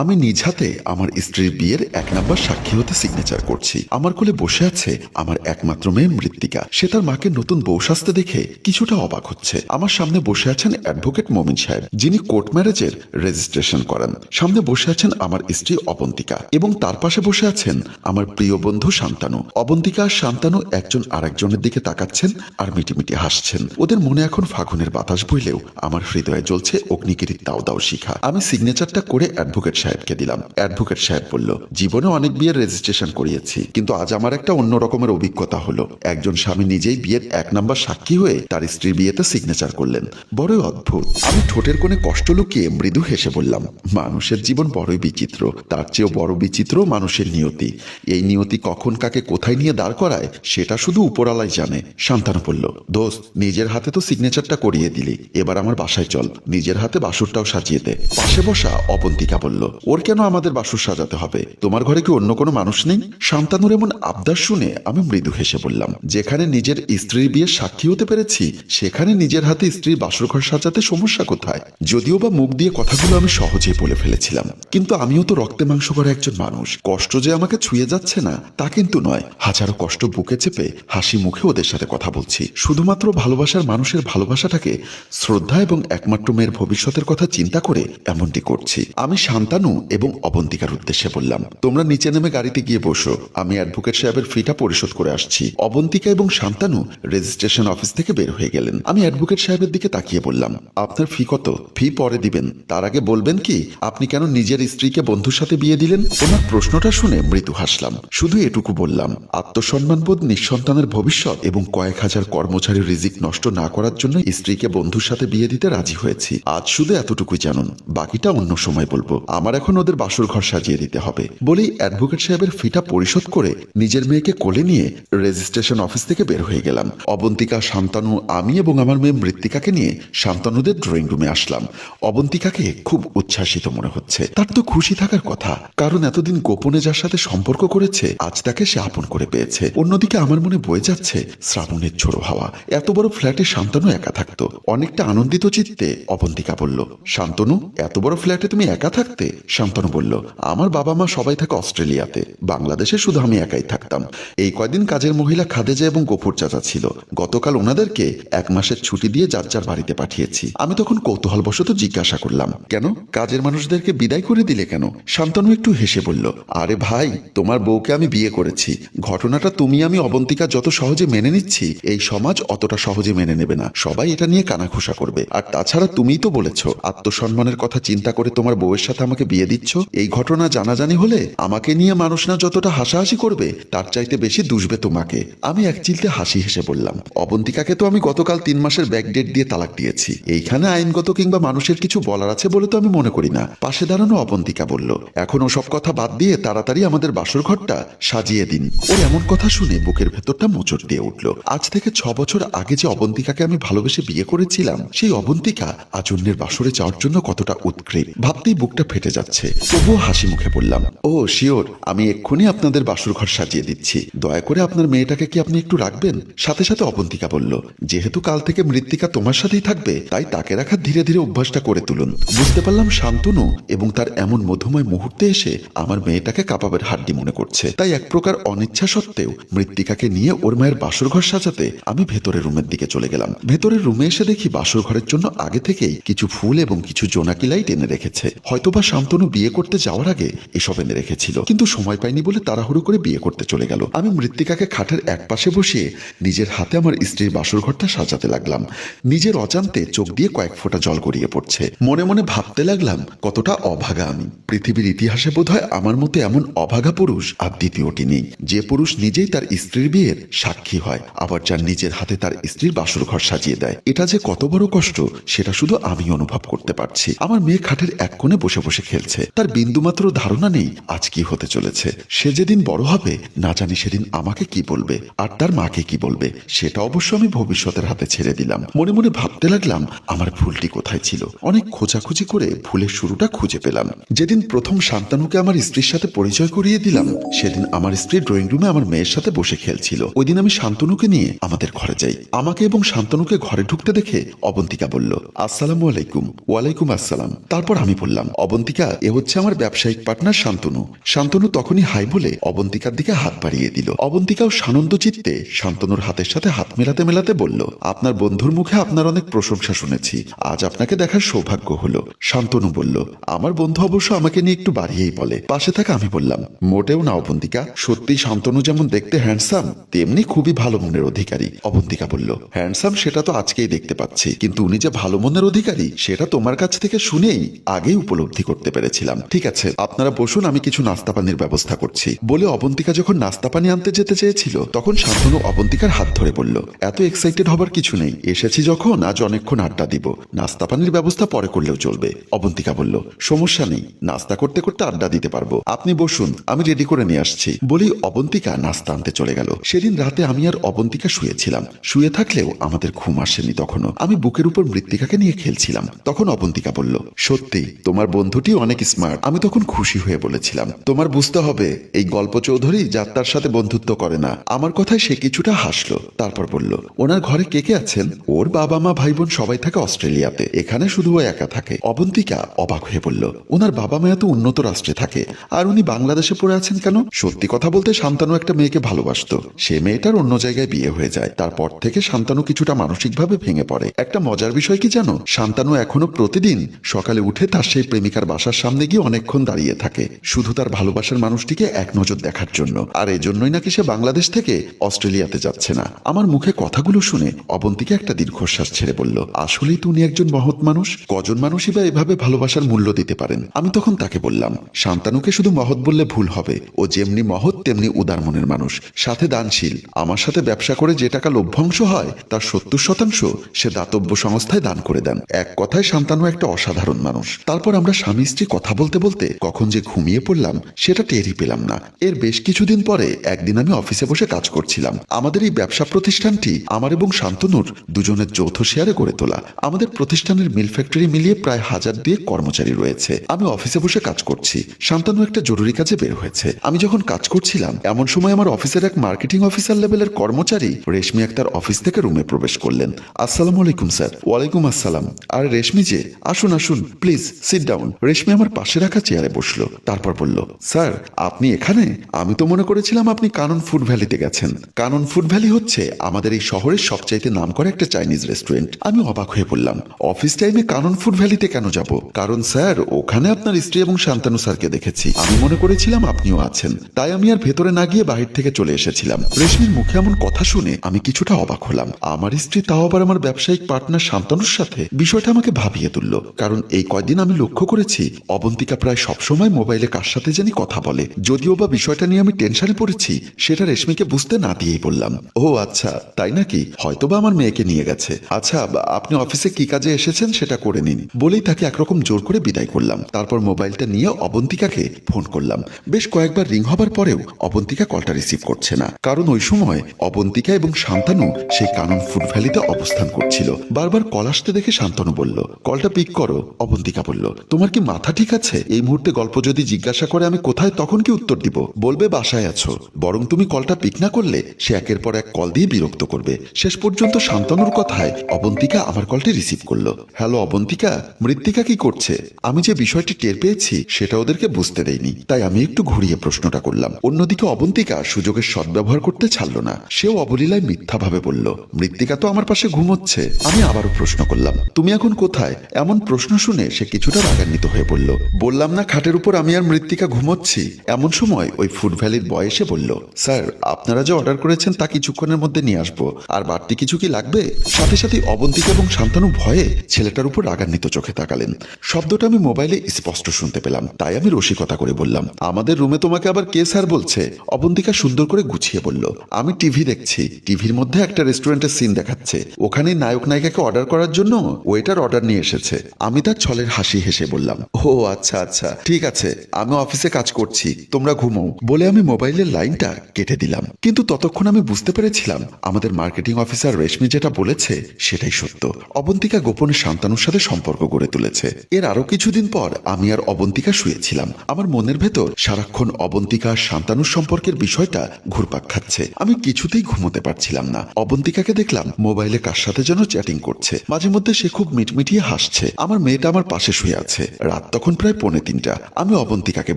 আমি নিজ হাতে আমার স্ত্রীর বিয়ের এক নাম্বার সাক্ষী হতে সিগনেচার করছি। আমার কোলে বসে আছে আমার একমাত্র মেয়ে মৃত্তিকা। সে তার মাকে নতুন বউ সাজতে দেখে কিছুটা অবাক হচ্ছে। আমার সামনে বসে আছেন অ্যাডভোকেট মমিন সাহেব, যিনি কোর্ট ম্যারেজের রেজিস্ট্রেশন করেন। সামনে বসে আছেন আমার স্ত্রী অবন্তিকা এবং তার পাশে বসে আছেন আমার প্রিয় বন্ধু শান্তানু। অবন্তিকা আর শান্তানু একজন আরেকজনের দিকে তাকাচ্ছেন আর মিটিমিটি হাসছেন। ওদের মনে এখন ফাগুনের বাতাস বইলেও আমার হৃদয়ে জ্বলছে অগ্নিগিরির দাও দাও শিখা। আমি সিগনেচারটা করে অ্যাডভোকেট সাহেবকে দিলাম। অ্যাডভোকেট সাহেব বলল, জীবনে অনেক বিয়ের রেজিস্ট্রেশন করিয়েছি, কিন্তু আজ আমার একটা অন্য রকমের অভিজ্ঞতা হলো। একজন স্বামী নিজেই বিয়ের এক নাম্বার সাক্ষী হয়ে তার স্ত্রীর বিয়েতে সিগনেচার করলেন। বড়ই অদ্ভুত। আমি ঠোঁটের কোণে কষ্ট লুকিয়ে মৃদু হেসে বললাম, মানুষের জীবন বড়ই বিচিত্র, তার চেয়েও বড় বিচিত্র মানুষের নিয়তি। এই নিয়তি কখন কাকে কোথায় নিয়ে দাঁড় করায়, সেটা শুধু উপরালাই জানে। শান্তানু বলল, দোস্ত, নিজের হাতে তো সিগনেচারটা করিয়ে দিলি। এবার আমার বাসায় চল, নিজের হাতে বাসুরটাও সাজিয়ে দে। পাশে বসা অবন্তিকা বলল ওর কেন আমাদের বাসুর সাজাতে হবে? তোমার ঘরে কি অন্য কোনো মানুষ নেই? শান্তানুর এমন আবদার শুনে আমি মৃদু হেসে বললাম, যেখানে নিজের স্ত্রীর বিয়ের সাক্ষী হতে পেরেছি, সেখানে নিজের হাতে স্ত্রীর বাসর ঘর সাজাতে সমস্যা কোথায়? যদিও বা মুখ দিয়ে কথাগুলো আমি সহজেই বলে ফেলেছিলাম, কিন্তু আমিও তো রক্তে মাংস করা একজন মানুষ। কষ্ট যে আমাকে ছুঁয়ে যাচ্ছে না, তা কিন্তু নয়। হাজারো কষ্ট বুকে চেপে হাসি মুখে ওদের সাথে কথা বলছি। শুধুমাত্র ভালোবাসার মানুষের ভালোবাসাটাকে শ্রদ্ধা এবং একমাত্র মেয়ের ভবিষ্যতের কথা চিন্তা করে এমনটি করছি। আমি শান্তানু এবং অবন্তিকার উদ্দেশ্যে বললাম, তোমরা নিচে নেমে গাড়িতে গিয়ে বসো। আমি অ্যাডভোকেট সাহেবের ফিটা পরিশোধ করে আসছি। অবন্তিকা এবং শান্তানু রেজিস্ট্রেশন অফিস থেকে বের হয়ে গেলেন। আমি অ্যাডভোকেট সাহেবের দিকে তাকিয়ে বললাম, আপনার ফি কত? ফি পরে দিবেন। তার আগে বলবেন কি, আপনি কেন নিজের স্ত্রীকে বন্ধুর সাথে বিয়ে দিলেন? ওনার প্রশ্নটা শুনে মৃদু হাসলাম। শুধু এটুকু বললাম আত্মসম্মানবোধ নিঃসন্তানের ভবিষ্যৎ এবং কয়েক হাজার কর্মচারীর রিজিক নষ্ট না করার জন্য স্ত্রীকে বন্ধুর সাথে বিয়ে দিতে রাজি হয়েছি। আজ শুধু এতটুকুই জানুন, বাকিটা অন্য সময় বলব। আমার এখন ওদের বাসর ঘর সাজিয়ে দিতে হবে। বলেই অ্যাডভোকেট সাহেবের ফিটা পরিশোধ করে নিজের মেয়েকে কোলে নিয়ে রেজিস্ট্রেশন অফিস থেকে বের হয়ে গেলাম। অবন্তিকা, শান্তানু, আমি এবং আমার মেয়ে মৃত্তিকাকে নিয়ে শান্তানুদের ড্রয়িং রুমে আসলাম। অবন্তিকাকে খুব উচ্ছ্বাসিত মনে হচ্ছে। তার তো খুশি থাকার কথা। কারণ এতদিন গোপনে যার সাথে সম্পর্ক করেছে, আজ তাকে সে আপন করে পেয়েছে। অন্যদিকে আমার মনে বয়ে যাচ্ছে শ্রাবণের ছোড়ো হাওয়া। এত বড় ফ্ল্যাটে শান্তনু একা থাকতো। অনেকটা আনন্দিত চিত্তে অবন্তিকা বলল, শান্তনু, এত বড় ফ্ল্যাটে তুমি একা থাকতে? শান্তনু বলল, আমার বাবা মা সবাই থাকে অস্ট্রেলিয়াতে। বাংলাদেশে শুধু আমি একাই থাকতাম। এই কয়দিন কাজের মহিলা খাদেজা এবং গোপুর চাচা ছিল। গতকাল ওনাদেরকে এক মাসের ছুটি দিয়ে যার যার বাড়িতে পাঠিয়েছি। আমি তখন কৌতূহলবশত জিজ্ঞাসা করলাম, কেন? কাজের মানুষদেরকে বিদায় করে দিলে কেন? শান্তনু একটু হেসে বলল, আরে ভাই, তোমার বউকে আমি বিয়ে করেছি। ঘটনাটা তুমি, আমি, অবন্তিকা যত সহজে মেনে নিচ্ছি, এই সমাজ অতটা সহজে মেনে নেবে না। সবাই এটা নিয়ে কানাঘুষা করবে। আর তাছাড়া তুমিই তো বলেছ, আত্মসম্মানের কথা চিন্তা করে তোমার বউয়ের সাথে আমাকে বিয়ে দিচ্ছ? এই ঘটনা জানাজানি হলে আমাকে নিয়ে মানুষ না যতটা হাসাহাসি করবে, তার চাইতে বেশি দুষবে তোমাকে। আমি এক চিলতে হাসি হেসে বললাম অবন্তিকাকে তো আমি গতকাল তিন মাসের ব্যাক ডেট দিয়ে তালাক দিয়েছি। এইখানে আইনগত কিংবা মানুষের কিছু বলার আছে বলে তো আমি মনে করি না। পাশে দাঁড়ানো অবন্তিকা বলল, এখন ওসব কথা বাদ দিয়ে তাড়াতাড়ি আমাদের বাসর ঘরটা সাজিয়ে দিন। ওর এমন কথা শুনে বুকের ভেতরটা মোচড় দিয়ে উঠল। আজ থেকে ছ বছর আগে যে অবন্তিকাকে আমি ভালোবেসে বিয়ে করেছিলাম, সেই অবন্তিকা আজ বাসরে যাওয়ার জন্য কতটা উৎগ্রীব ভাবতেই বুকটা ফেটে যাচ্ছে। তবুও হাসি মুখে বললাম, ও, শিওর, আমি এক্ষুনি আপনাদের বাসর ঘর সাজিয়ে দিচ্ছি। দয়া করে আপনার মেয়েটাকে কি আপনি একটু রাখবেন? সাথে সাথে অবন্তিকা বলল, যেহেতু কাল থেকে মৃত্তিকা তোমার সাথেই থাকবে, তাই তাকে রাখার ধীরে ধীরে অভ্যাসটা করে তুলুন। বুঝতে পারলাম শান্তনু এবং তার এমন মধুময় মুহূর্তে এসে আমার মেয়েটাকে কাপাবের হাড্ডি মনে করছে। তাই এক প্রকার অনিচ্ছা সত্ত্বেও মৃত্তিকাকে নিয়ে ওর মায়ের বাসুর ঘর সাজাতে আমি ভেতরের রুমের দিকে চলে গেলাম। ভেতরের রুমে এসে দেখি বাসুর ঘরের জন্য আগে থেকেই কিছু ফুল এবং কিছু জোনাকি লাইট এনে রেখেছে। হয়তোবা শান্তনু বিয়ে করতে যাওয়ার আগে এসব এনে রেখেছিল। কিন্তু সময় পাইনি বলে তাড়াহুড়ো করে বিয়ে করতে চলে গেল। আমি মৃত্তিকাকে খাটের এক পাশে বসিয়ে নিজের হাতে আমার স্ত্রীর বাসর ঘরটা সাজাতে লাগলাম। নিজের অজান্তে চোখ দিয়ে কয়েক ফোঁটা জল গড়িয়ে পড়ছে। মনে মনে ভাবতে লাগলাম, কতটা অভাগা আমি। পৃথিবীর ইতিহাসে বোধহয় আমার মতো এমন অভাগা পুরুষ আর দ্বিতীয়টি নেই। যে পুরুষ নিজেই তার স্ত্রীর বিয়ের সাক্ষী হয়, আবার যার নিজের হাতে তার স্ত্রীর বাসর ঘর সাজিয়ে দেয়। এটা যে কত বড় কষ্ট, সেটা শুধু আমি অনুভব করতে পারছি। আমার মেয়ে খাটের এক কোণে বসে বসে খেলছে। তার বিন্দুমাত্র ধারণা নেই আজ কি হতে চলেছে। সে যেদিন বড় হবে, না জানি সেদিন আমাকে কি বলবে, আর তার মাকে কি বলবে, সেটা অবশ্য আমি ভবিষ্যতের হাতে ছেড়ে দিলাম। মনে মনে ভাবতে লাগলাম, আমার ভুলটি কোথায় ছিল? অনেক খোঁজাখুঁজি করে ফুলের শুরুটা খুঁজে পেলাম। যেদিন প্রথম শান্তানুকে আমার স্ত্রীর সাথে পরিচয় করিয়ে দিলাম, সেদিন আমার স্ত্রী ড্রয়িং রুমে আমার মেয়ের সাথে বসে খেলছিল। ওই দিন আমি শান্তনুকে নিয়ে আমাদের ঘরে যাই। আমাকে এবং শান্তনুকে ঘরে ঢুকতে দেখে অবন্তিকা বলল, আসসালামু আলাইকুম। ওয়ালাইকুম আসসালাম। তারপর আমি বললাম, অবন্তিকা অবন্তিকা, এ হচ্ছে আমার ব্যবসায়িক পার্টনার শান্তনু। শান্তনু তখনই হাই বলে অবন্তিকার দিকে হাত বাড়িয়ে দিল। অবন্তিকাও সানন্দ চিত্তে শান্তনুর হাতের সাথে হাত মেলাতে মেলাতে বলল, আপনার বন্ধুর মুখে আপনার অনেক প্রশংসা শুনেছি। আজ আপনাকে দেখার সৌভাগ্য হলো। শান্তনু বলল, আমার বন্ধু অবশ্য আমাকে নিয়ে একটু বাড়িয়েই বলে। পাশে থাকা আমি বললাম, মোটেও না অবন্তিকা সত্যি শান্তনু যেমন দেখতে হ্যান্ডসাম তেমনি খুবই ভালো মনের অধিকারী। অবন্তিকা বলল হ্যান্ডসাম সেটা তো আজকেই দেখতে পাচ্ছি, কিন্তু উনি যে ভালো মনের অধিকারী, সেটা তোমার কাছ থেকে শুনেই আগেই উপলব্ধি করতে পেরেছিলাম। ঠিক আছে, আপনারা বসুন, আমি কিছু নাস্তা পানির ব্যবস্থা করছি। বলে অবন্তিকা যখন নাস্তা পানি আনতে যেতে চেয়েছিল, তখন শান্তনু অবন্তিকার হাত ধরে বলল, এত এক্সাইটেড হবার কিছু নেই, এসেছি যখন, আজ অনেকক্ষণ আড্ডা দিব। নাস্তা পানির ব্যবস্থা পরে করলেও চলবে। অবন্তিকা বলল, সমস্যা নেই, নাস্তা করতে করতে আড্ডা দিতে পারব। আপনি বসুন, আমি রেডি করে নিয়ে আসছি। বলি অবন্তিকা নাস্তা আনতে চলে গেল। সেদিন রাতে আমি আর অবন্তিকা শুয়েছিলাম। শুয়ে থাকলেও আমাদের ঘুম আসেনি তখনও। আমি বুকের উপর মৃত্তিকাকে নিয়ে খেলছিলাম। তখন অবন্তিকা বলল, সত্যি, তোমার বন্ধুটি অনেক স্মার্ট আমি তখন খুশি হয়ে বলেছিলাম, তোমার বুঝতে হবে, এই গল্প চৌধুরী যাত্রার সাথে বন্ধুত্ব করে না। আমার কথায় সে কিছুটা হাসলো, তারপর বলল, ওনার ঘরে কে কে আছেন? ওর বাবা মা ভাই বোন সবাই থাকে অস্ট্রেলিয়াতে। এখানে শুধু ও একা থাকে। অবন্তিকা অবাক হয়ে বলল, ওনার বাবা মা এত উন্নত রাষ্ট্রে থাকে, আর উনি বাংলাদেশে পড়ে আছেন কেন? সত্যি কথা বলতে, শান্তানু একটা মেয়েকে ভালোবাসতো। সে মেয়েটার অন্য জায়গায় বিয়ে হয়ে যায়। তারপর থেকে শান্তানু কিছুটা মানসিকভাবে ভেঙে পড়ে। একটা মজার বিষয় কি জানো? শান্তানু এখনও প্রতিদিন সকালে উঠে তার সেই প্রেমিকার বাসার সামনে গিয়ে অনেকক্ষণ দাঁড়িয়ে থাকে, শুধু তার ভালোবাসার মানুষটিকে এক নজর দেখার জন্য। আর এজন্যই নাকি সে বাংলাদেশ থেকে অস্ট্রেলিয়াতে যাচ্ছে না। আমার মুখে কথাগুলো শুনে অবন্তিকে একটা দীর্ঘশ্বাস ছেড়ে বলল, আসলেই তো উনি একজন মহৎ মানুষ? কজন মানুষই বা এভাবে ভালোবাসার মূল্য দিতে পারেন? আমি তখন তাকে বললাম, শান্তানুকে শুধু মহৎ বললে ভুল হবে। ও যেমনি মহৎ, তেমনি উদার মনের মানুষ। সাথে দানশীল। আমার সাথে ব্যবসা করে যে টাকা লভ্যাংশ হয়, তার সত্তর শতাংশ সে দাতব্য সংস্থায় দান করে দেন। এক কথায় শান্তানু একটা অসাধারণ মানুষ। তারপর আমরা স্বামী স্ত্রী কথা বলতে বলতে কখন যে ঘুমিয়ে পড়লাম, সেটা টেরই পেলাম না। এর বেশ কিছুদিন পরে একদিন আমি অফিসে বসে কাজ করছিলাম। আমাদের এই ব্যবসা প্রতিষ্ঠানটি আমার এবং শান্তনুর দুজনের যৌথ শেয়ারে গড়ে তোলা। আমাদের প্রতিষ্ঠানের মিল ফ্যাক্টরি মিলিয়ে প্রায় হাজার দিয়ে কর্মচারী রয়েছে। আমি অফিসে বসে কাজ করছি। শান্তনু একটা জরুরি কাজে বের হয়েছে। আমি যখন কাজ করছিলাম, এমন সময় আমার অফিসের এক মার্কেটিং অফিসার লেভেলের কর্মচারী রেশমি আক্তার অফিস থেকে রুমে প্রবেশ করলেন। আসসালামু আলাইকুম, স্যার। ওয়ালাইকুম আসসালাম। আর রেশমি যে, আসুন আসুন, প্লিজ সিট ডাউন রেশমি আমার পাশে রাখা চেয়ারে বসল, তারপর বলল, স্যার, আপনি এখানে? আমি তো মনে করেছিলাম আপনি কানন ফুড ভ্যালিতে গেছেন। কানন ফুড ভ্যালি হচ্ছে আমাদের এই শহরের সবচাইতে নাম করা একটা চাইনিজ রেস্টুরেন্ট। আমি অবাক হয়ে পড়লাম অফিস টাইমে কানন ফুড ভ্যালিতে কেন যাব? কারণ, স্যার, ওখানে আপনার স্ত্রী এবং শান্তানু স্যারকে দেখেছি। আমি মনে করেছিলাম আপনিও আছেন। তাই আমি আর ভেতরে না গিয়ে বাহির থেকে চলে এসেছিলাম। রেশমির মুখে এমন কথা শুনে আমি কিছুটা অবাক হলাম। আমার স্ত্রী তাও আবার আমার ব্যবসায়িক পার্টনার শান্তানুর সাথে বিষয়টা আমাকে ভাবিয়ে তুলল, কারণ এই কয়দিন আমি লক্ষ্য করেছি অবন্তিকা প্রায় সবসময় মোবাইলে কার সাথে জানি কথা বলে। যদিও বা বিষয়টা নিয়ে আমি টেনশনে পড়েছি, সেটা রেশমিকে বুঝতে না দিয়েই বললাম। ও আচ্ছা তাই নাকি? হয়তোবা আমার মেয়েকে নিয়ে গেছে। আচ্ছা আপনি অফিসে কি কাজে এসেছেন সেটা করে নিন। বলেই তাকে একরকম জোর করে বিদায় করলাম। তারপর মোবাইলটা নিয়ে অবন্তিকাকে ফোন করলাম। বেশ কয়েকবার রিং হবার পরেও অবন্তিকা কলটা রিসিভ করছে না। কারণ ওই সময় অবন্তিকা এবং শান্তানু সেই কানন ফুড ভ্যালিতে অবস্থান করছিল। বারবার কল আসতে দেখে শান্তনু বলল, কলটা পিক করো। অবন্তিকা বলল, তোমার কি মাথা ঠিক আছে? এই মুহূর্তে গল্প যদি জিজ্ঞাসা করে আমি কোথায়, তখন কি উত্তর দিব? বলবে, বাসায় আছো। বরং তুমি কলটা পিক না করলে, সে একের পর এক কল দিয়ে বিরক্ত করবে। শেষ পর্যন্ত শান্তনুর কথায় অবন্তিকা আমার কলটি রিসিভ করল। হ্যালো, অবন্তিকা, মৃত্তিকা কি করছে? আমি যে বিষয়টি টের পেয়েছি, সেটা ওদেরকে বুঝতে দেয়নি তাই আমি একটু ঘুরিয়ে প্রশ্নটা করলাম। অন্যদিকে অবন্তিকা সুযোগের সদ্ব্যবহার করতে ছাড়লো না। সেও অবলীলায় মিথ্যাভাবে বলল, মৃত্তিকা তো আমার পাশে ঘুমোচ্ছে। আমি আবারও প্রশ্ন করলাম, তুমি এখন কোথায়? এমন প্রশ্ন শুনে সে কিছুটা রাগান্বিত হয়ে বলল, বললাম না খাটের উপর আমি আর মৃত্তিকা ঘুমোচ্ছি? এমন সময় ওই ফুড ভ্যালির বয় এসে বলল, স্যার, আপনারা যে অর্ডার করেছেন তা কিছুক্ষণের মধ্যে নিয়ে আসব। আর বাড়তি কিছু কি লাগবে? সাথে সাথে অবন্তিকা এবং শান্তানু ভয়ে ছেলেটার উপর রাগান্বিত চোখে তাকালেন। শব্দটা আমি মোবাইলে স্পষ্ট শুনতে পেলাম, তাই আমি রসিকতা করে বললাম, আমাদের রুমে তোমাকে আবার কে স্যার বলছে? অবন্তিকা সুন্দর করে গুছিয়ে বলল, আমি টিভি দেখছি। টিভির মধ্যে একটা রেস্টুরেন্টের সিন দেখাচ্ছে। ওখানে নায়ক নায়িকাকে অর্ডার করার জন্য ওয়েটার অর্ডার নিয়ে এসেছে। আমি তার ছলের হাসি হেসে বললাম ও আচ্ছা আচ্ছা। ঠিক আছে, আমি অফিসে কাজ করছি, তোমরা ঘুমো। বলে আমি মোবাইলের লাইনটা কেটে দিলাম। কিন্তু ততক্ষণ আমি বুঝতে পেরেছিলাম, আমাদের মার্কেটিং অফিসার রেশমি যেটা বলেছে, সেটাই সত্য। অবন্তিকা গোপনে শান্তানুর সাথে সম্পর্ক গড়ে তুলেছে। এর আরও কিছুদিন পর আমি আর অবন্তিকা শুয়েছিলাম। আমার মনের ভেতর সারাক্ষণ অবন্তিকা শান্তানুর সম্পর্কের বিষয়টা ঘুরপাক খাচ্ছে। আমি কিছুতেই ঘুমোতে পারছিলাম না। অবন্তিকাকে দেখলাম মোবাইলে কার সাথে যেন চ্যাটিং করছে। মাঝে মধ্যে সে খুব মিটমিটিয়ে হাসছে। আমার মেয়েটা আমার পাশে শুয়ে আছে। রাত তখন প্রায় পৌনে তিনটা। আমি অবন্তিকাকে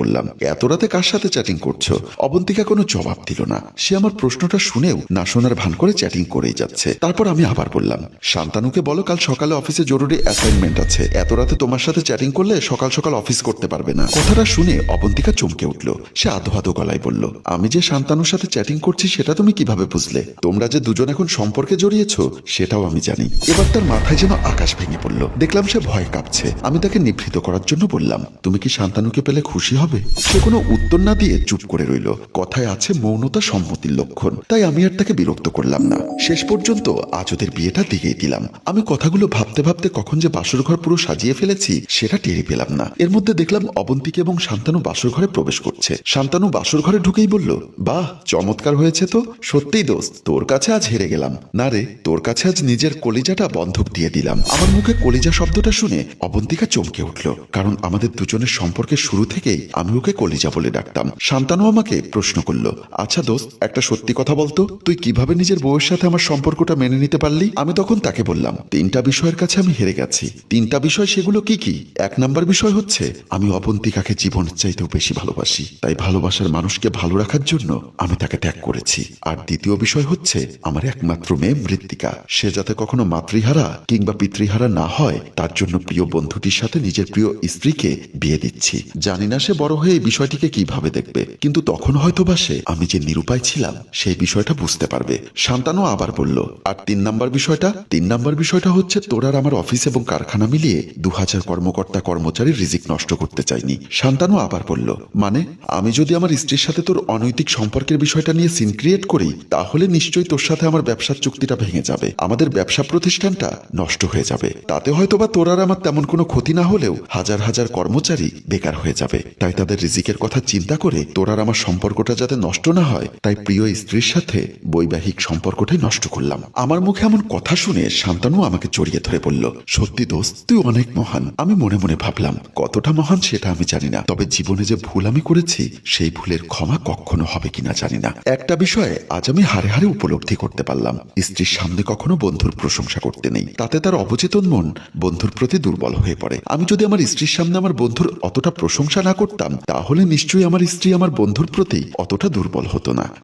বললাম, এত রাতে কার সাথে চ্যাটিং করছ? অবন্তিকা কোনো জবাব দিল না। সে আমার প্রশ্নটা শুনেও না শোনার ভান করে চ্যাটিং করেই যাচ্ছে। তারপর আমি আবার বললাম, শান্তানুকে বলো কাল সকালে অফিসে জরুরি অ্যাসাইনমেন্ট আছে। এত রাতে তোমার সাথে চ্যাটিং করলে সকাল সকাল অফিস করতে পারবে না। কথাটা শুনে অবন্তিকা চমকে উঠল। সে আধো আধো গলায় বলল, আমি যে শান্তানুর সাথে চ্যাটিং করছি সেটা তুমি কীভাবে বুঝলে? তোমরা যে দুজন এখন সম্পর্কে জড়িয়েছ, সেটাও আমি জানি। এবার তার মাথায় যেন আকাশ ভেঙে পড়ল। দেখলাম সে ভয় কাঁপছে। আমি তাকে নিভৃত করার জন্য বললাম, তুমি কি শান্তানুকে পেলে খুশি হবে? সে কোনো উত্তর না দিয়ে চুপ করে রইল। কথায় আছে মৌনতা সম্মতির লক্ষণ, তাই আমি আর তাকে বিরক্ত করলাম না। শেষ পর্যন্ত আজ ওদের বিয়েটা দিয়েই দিলাম। আমি কথাগুলো ভাবতে ভাবতে কখন যে বাসর ঘর পুরো সাজিয়ে ফেলেছি, সেটা টেরি পেলাম না। এর মধ্যে দেখলাম অবন্তিকে এবং শান্তানু বাসর ঘরে প্রবেশ করছে। শান্তানু বাসর ঘরে ঢুকেই বলল, বাহ, চমৎকার হয়েছে তো। সত্যিই দোস্ত, তোর কাছে আজ হেরে গেলাম। না রে, তোর কাছে আজ নিজের কলিজাটা বন্ধক দিয়ে দিলাম। আমার মুখে কলিজা শব্দটা শুনে অবন্তিকা চমকে উঠল, কারণ আমাদের দুজনের সম্পর্কের শুরু থেকেই আমি ওকে কলিজা বলে ডাকতাম। শান্তানু আমাকে প্রশ্ন করল আচ্ছা দোস্ত, একটা সত্যি কথা বলতো? তুই কীভাবে নিজের বউয়ের সাথে আমার সম্পর্কটা মেনে নিতে পারলি? আমি তখন তাকে বললাম, তিনটা বিষয়ের কাছে আমি হেরে গেছি। তিনটা বিষয় সেগুলো কি কি? এক নাম্বার বিষয় হচ্ছে, আমি অবন্তিকাকে জীবনের চাইতেও বেশি ভালোবাসি। তাই ভালোবাসার মানুষকে ভালো রাখার জন্য আমি তাকে ত্যাগ করেছি। আর দ্বিতীয় বিষয় হচ্ছে, আমার একমাত্র মেয়ে মৃত্তিকা। সে যাতে কখনো মাতৃহারা কিংবা পিতৃহারা না হয়, তার জন্য প্রিয় বন্ধুটির সাথে নিজের প্রিয় স্ত্রীকে বিয়ে দিচ্ছি। জানি না সে বড় হয়ে এই বিষয়টিকে কীভাবে দেখবে, কিন্তু তখন হয়তো বা সে, আমি যে নিরুপায় ছিলাম, সেই বিষয়টা বুঝতে পারবে। শান্তানু আবার বলল, আর তিন নাম্বার বিষয়টা? তিন নাম্বার বিষয়টা হচ্ছে তোর আর আমার অফিস এবং কারখানা মিলিয়ে দু হাজার কর্মকর্তা কর্মচারীর রিজিক নষ্ট করতে চাইনি। শান্তানু আবার বলল মানে আমি যদি আমার স্ত্রীর সাথে তোর অনৈতিক সম্পর্কের বিষয়টা নিয়ে সিন ক্রিয়েট করি, তাহলে নিশ্চয়ই তোর সাথে আমার ব্যবসার চুক্তিটা ভেঙে যাবে। আমাদের ব্যবসা প্রতিষ্ঠানটা নষ্ট হয়ে যাবে। তাতে হয়তো বা তোর আর আমার তেমন কোনো ক্ষতি না হলেও হাজার হাজার কর্মচারী বেকার হয়ে যাবে। তাই তাদের রিজিকের কথা চিন্তা করে তোর আর আমার সম্পর্কটা যাতে নষ্ট না হয়, তাই প্রিয় স্ত্রীর সাথে বৈবাহিক সম্পর্কটাই নষ্ট করলাম। আমার মুখে এমন কথা শুনে শান্তানু আমাকে জড়িয়ে ধরে বলল, সত্যি দোস্ত, তুই অনেক মহান। আমি মনে মনে ভাবলাম, কতটা মহান সেটা আমি জানি না। তবে জীবনে যে ভুল আমি করেছি, সেই ভুলের ক্ষমা কখনো হবে কিনা জানি না। একটা বিষয়ে আজ আমি হারে হারে উপলব্ধি করতে পারলাম। স্ত্রীর সামনে কখনো বন্ধুর প্রশংসা করতে নেই। তাতে তার অবচেতন মন বন্ধুর প্রতি দুর্বল হয়ে পড়ে। আমি যদি আমার সামনে আমার বন্ধুর অতটা প্রশংসা না করতাম, তাহলে নিশ্চয়ই আমার স্ত্রী আমার বন্ধুর প্রতি অতটা দুর্বল হতো না।